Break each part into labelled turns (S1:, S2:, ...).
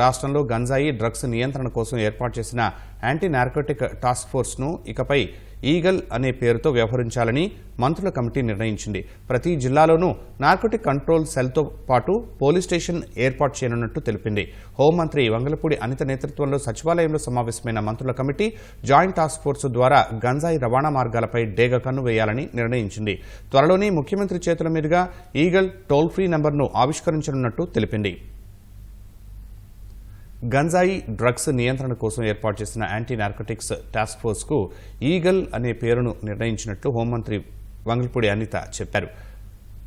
S1: రాష్ట్రంలో గంజాయి డ్రగ్స్ నియంత్రణ కోసం ఏర్పాటు చేసిన యాంటీ నార్కోటిక్ టాస్క్ ఫోర్స్ను ఇకపై ఈగల్ అనే పేరుతో వ్యవహరించాలని మంత్రుల కమిటీ నిర్ణయించింది. ప్రతి జిల్లాలోనూ నార్కోటిక్ కంట్రోల్ సెల్తో పాటు పోలీస్ స్టేషన్ ఏర్పాటు చేయనున్నట్టు తెలిపింది. హోంమంత్రి వంగలపూడి అనిత నేతృత్వంలో సచివాలయంలో సమావేశమైన మంత్రుల కమిటీ జాయింట్ టాస్క్ ఫోర్స్ ద్వారా గంజాయి రవాణా మార్గాలపై డేగ కన్ను వేయాలని నిర్ణయించింది. త్వరలోనే ముఖ్యమంత్రి చేతుల మీదుగా ఈగల్ టోల్ ఫ్రీ నెంబర్ను ఆవిష్కరించనున్నట్టు తెలిపింది. గంజాయి డ్రగ్స్ నియంత్రణ కోసం ఏర్పాటు చేసిన యాంటీ నార్కోటిక్స్ టాస్క్ ఫోర్స్కు ఈగల్ అనే పేరును నిర్ణయించినట్లు హోంమంత్రి వంగల్పూడి అనిత చెప్పారు.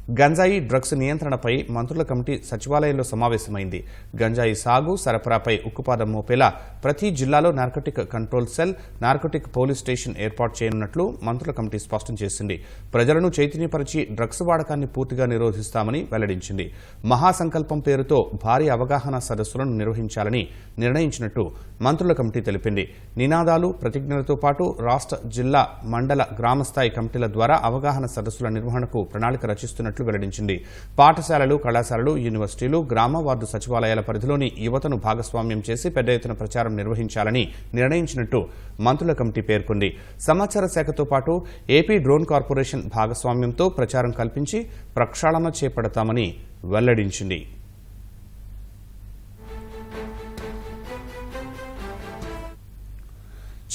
S1: గంజాయి డ్రగ్స్ నియంత్రణపై మంత్రుల కమిటీ సచివాలయంలో సమావేశమైంది. గంజాయి సాగు సరఫరాపై ఉక్కుపాదం మోపేలా ప్రతి జిల్లాలో narcotic control cell narcotic police station ఏర్పాటు చేయనున్నట్లు మంత్రుల కమిటీ స్పష్టం చేసింది. ప్రజలను చైతన్యపరిచి డ్రగ్స్ వాడకాన్ని పూర్తిగా నిరోధిస్తామని వెల్లడించింది. మహాసంకల్పం పేరుతో భారీ అవగాహన సదస్సులను నిర్వహించాలని నిర్ణయించినట్టు మంత్రుల కమిటీ తెలిపింది. నినాదాలు ప్రతిజ్ఞలతో పాటు రాష్ట్ర జిల్లా మండల గ్రామస్థాయి కమిటీల ద్వారా అవగాహన సదస్సుల నిర్వహణకు ప్రణాళిక రచిస్తున్నట్టు చేస్తున్నట్లు వెల్లడించింది. పాఠశాలలు కళాశాలలు యూనివర్సిటీలు గ్రామ వార్డు సచివాలయాల పరిధిలోని యువతను భాగస్వామ్యం చేసి పెద్ద ఎత్తున ప్రచారం నిర్వహించాలని నిర్ణయించినట్టు మంత్రుల కమిటీ పేర్కొంది. సమాచార శాఖతో పాటు ఏపీ డ్రోన్ కార్పొరేషన్ భాగస్వామ్యంతో ప్రచారం కల్పించి ప్రక్షాళన చేపడతామని వెల్లడించింది.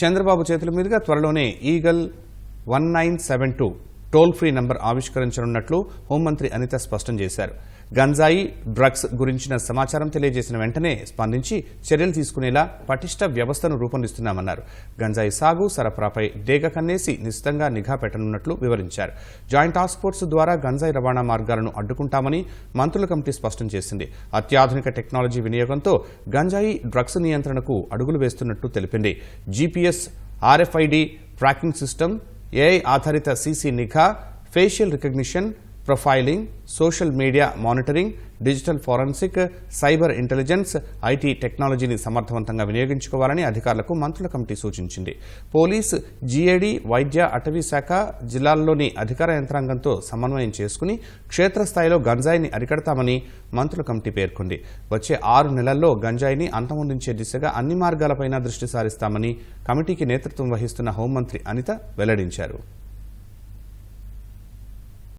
S1: చంద్రబాబు చేతుల మీదుగా త్వరలోనే eagle one nine seven two toll free number ఆవిష్కరించనున్నట్లు హోంమంత్రి అనిత స్పష్టం చేశారు. గంజాయి డ్రగ్స్ గురించిన సమాచారం తెలియజేసిన వెంటనే స్పందించి చర్యలు తీసుకునేలా పటిష్ట వ్యవస్థను రూపొందిస్తున్నామన్నారు. గంజాయి సాగు సరఫరాపై డేగ కన్నేసి నిశ్చితంగా నిఘా పెట్టనున్నట్లు వివరించారు. జాయింట్ టాస్క్ ఫోర్స్ ద్వారా గంజాయి రవాణా మార్గాలను అడ్డుకుంటామని మంత్రుల కమిటీ స్పష్టం చేసింది. అత్యాధునిక టెక్నాలజీ వినియోగంతో గంజాయి డ్రగ్స్ నియంత్రణకు అడుగులు వేస్తున్నట్లు తెలిపింది. GPS RFID tracking system AI ఆధారిత సీసీ నిఘా facial recognition profiling social media monitoring digital forensic cyber intelligence IT టెక్నాలజీని సమర్థవంతంగా వినియోగించుకోవాలని అధికారులకు మంత్రుల కమిటీ సూచించింది. పోలీస్ జీఏడీ వైద్య అటవీ శాఖ జిల్లాల్లోని అధికార యంత్రాంగంతో సమన్వయం చేసుకుని క్షేత్రస్థాయిలో గంజాయిని అరికడతామని మంత్రుల కమిటీ పేర్కొంది. వచ్చే ఆరు నెలల్లో గంజాయిని అంతమొందించే దిశగా అన్ని మార్గాలపైన దృష్టి సారిస్తామని కమిటీకి నేతృత్వం వహిస్తున్న హోంమంత్రి అనిత వెల్లడించారు.